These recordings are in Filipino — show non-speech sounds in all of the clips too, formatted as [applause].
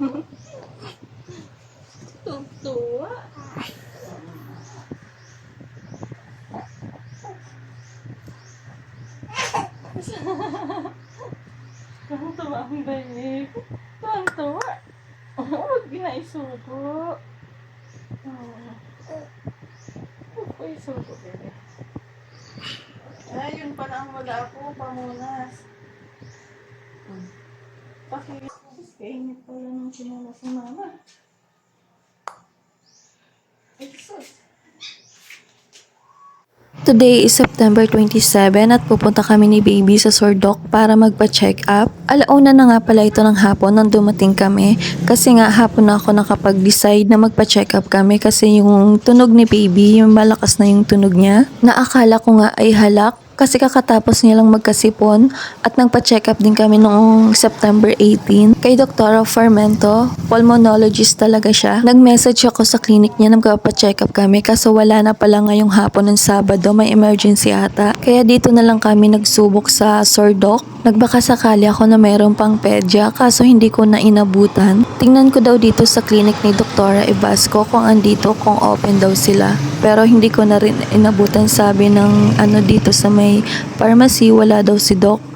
Tuwa. Tuwa ang baby. Tuwa. Huwag ginaisugo. Huwag ko isugo, bebe. Ayun pala ang wala ako, pamunas. Hmm. Bakit? Kainit pala ng sinulas ni mama. Ay, sus. Today is September 27 at pupunta kami ni baby sa Sordok para magpa-check up. Alauna na nga pala ito ng hapon nang dumating kami kasi nga hapon na ako nakapag-decide na magpa-check up kami kasi yung tunog ni baby, yung malakas na yung tunog niya. Naakala ko nga ay halak kasi kakatapos niya lang magkasipon at nagpa-check up din kami noong September 18 kay Dr. Farmento, pulmonologist talaga siya. Nag-message ako sa clinic niya nagpa-check up kami kaso wala na pala ngayong hapon ng Sabado, may emergency ata. Kaya dito na lang kami nagsubok sa Sordok. Nagbaka sakali ako na mayroon pang pedya kaso hindi ko na inabutan. Tingnan ko daw dito sa clinic ni Dr. Ibasco kung andito kung open daw sila. Pero hindi ko na rin inabutan sabi ng ano dito sa may pharmacy wala daw si Doc.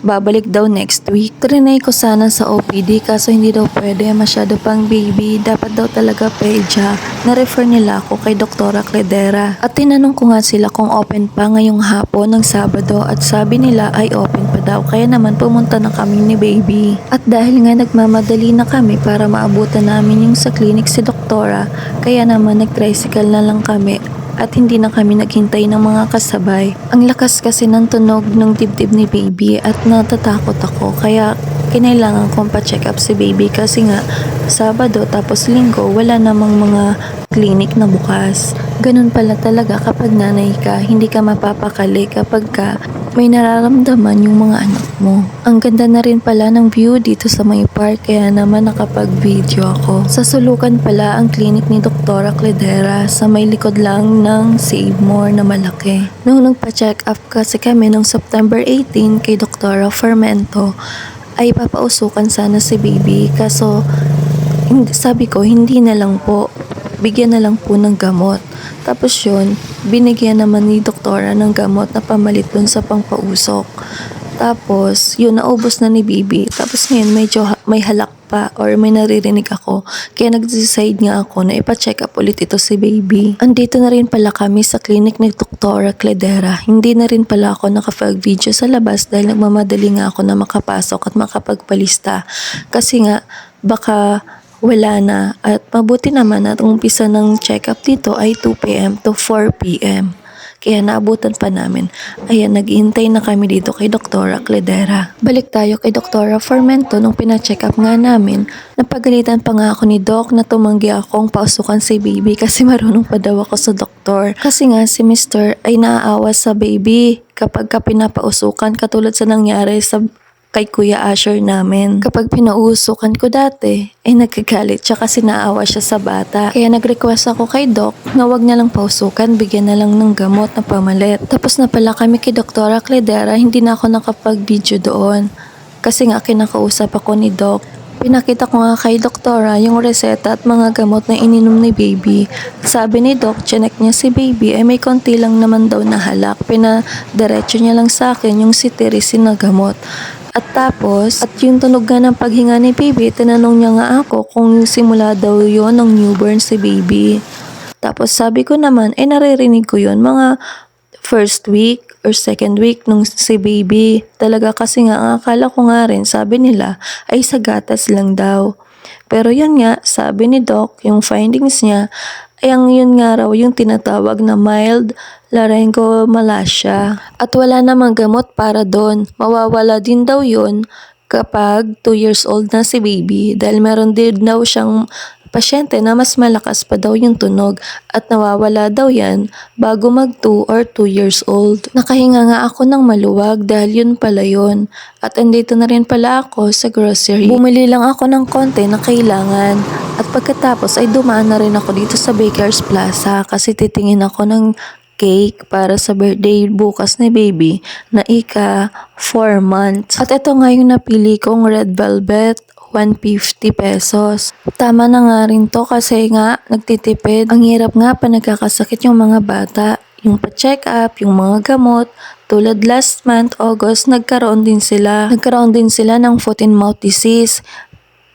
Babalik daw next week. Trinay ko sana sa OPD kaso hindi daw pwede. Masyado pang baby. Dapat daw talaga pedya. Na-refer nila ako kay Doktora Cledera. At tinanong ko nga sila kung open pa ngayong hapon ng Sabado at sabi nila ay open pa daw. Kaya naman pumunta na kami ni baby. At dahil nga nagmamadali na kami para maabutan namin yung sa clinic si Doktora, kaya naman nag-tricycle na lang kami at hindi na kami naghintay ng mga kasabay. Ang lakas kasi ng tunog ng dibdib ni baby at natatakot ako kaya kinailangan kong pa-check up si baby kasi nga Sabado tapos Linggo wala namang mga clinic na bukas. Ganun pala talaga kapag nanay ka, hindi ka mapapakali kapag ka may nararamdaman yung mga anak mo. Ang ganda na rin pala ng view dito sa may park kaya naman nakapag-video ako. Sa sulukan pala ang clinic ni Doktora Cledera sa may likod lang ng Save More na malaki. Nung nagpa-check up kasi kami nung September 18 kay Doktora Fermento ay papausukan sana si baby. Kaso sabi ko hindi na lang po. Bigyan na lang po ng gamot. Tapos yun binigyan naman ni doktora ng gamot na pamalit dun sa pangpausok tapos yun naubos na ni baby tapos ngayon medyo ha- may halak pa or may naririnig ako. Kaya nag-decide nga ako na ipa-check up ulit ito si baby. Andito na rin pala kami sa clinic ni Doktora Cledera. Hindi na rin pala ako nakapag-video sa labas dahil nagmamadali nga ako na makapasok at makapagpalista. Kasi nga baka wala na. At mabuti naman at umpisa ng check-up dito ay 2pm to 4pm. Kaya naabutan pa namin. Ayan, naghihintay na kami dito kay Doktora Cledera. Balik tayo kay Doktora Formento nung pina-check up nga namin. Napagalitan pa nga ako ni Doc na tumanggi akong pausukan si baby kasi [laughs] marunong pa daw ako sa doktor. Kasi nga si Mr. ay naaawa sa baby kapag ka pinapausukan katulad sa nangyari sa kay Kuya Asher namin. Kapag pinausukan ko dati, ay nagkagalit siya kasi naawa siya sa bata. Kaya nag-request ako kay Doc na wag na lang pausukan, bigyan na lang ng gamot na pamalit. Tapos na pala kami kay Doktora Cledera, hindi na ako nakapag-video doon. Kasi nga kinakausap ako ni Doc. Pinakita ko nga kay doktora yung reseta at mga gamot na ininom ni baby. Sabi ni doc, chinek niya si baby ay may konti lang naman daw na halak. Pinadiretso niya lang sa akin yung cetirizine na gamot. At tapos, at yung tunog nga ng paghinga ni baby, tinanong niya nga ako kung simula daw yon ng newborn si baby. Tapos sabi ko naman, eh naririnig ko yon mga first week or second week nung si baby. Talaga kasi nga, akala ko nga rin, sabi nila, ay sa gatas lang daw. Pero yun nga, sabi ni Doc, yung findings niya, ay ang yun nga raw yung tinatawag na mild laryngomalacia. At wala namang gamot para doon. Mawawala din daw yun kapag 2 years old na si baby dahil meron din daw siyang pasyente na mas malakas pa daw yung tunog at nawawala daw yan bago mag 2 or 2 years old. Nakahinga nga ako ng maluwag dahil yun pala yun. At andito na rin pala ako sa grocery. Bumili lang ako ng konti na kailangan. At pagkatapos ay dumaan na rin ako dito sa Baker's Plaza kasi titingin ako ng cake para sa birthday bukas ni baby na ika 4 months. At ito nga yung napili kong red velvet, 150 pesos. Tama na nga rin to kasi nga nagtitipid. Ang hirap nga pa nagkakasakit yung mga bata. Yung pa-check up, yung mga gamot. Tulad last month, August, nagkaroon din sila. Nagkaroon din sila ng foot and mouth disease.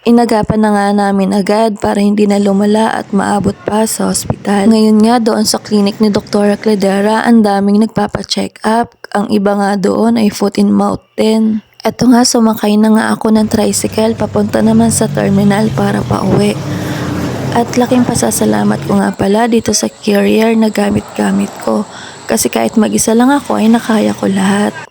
Inagapan na nga namin agad para hindi na lumala at maabot pa sa ospital. Ngayon nga doon sa clinic ni Dr. Cledera, ang daming nagpapa-check up. Ang iba nga doon ay foot and mouth din. Eto nga, sumakay na nga ako ng tricycle papunta naman sa terminal para pauwi. At laking pasasalamat ko nga pala dito sa carrier na gamit-gamit ko. Kasi kahit mag-isa lang ako ay nakaya ko lahat.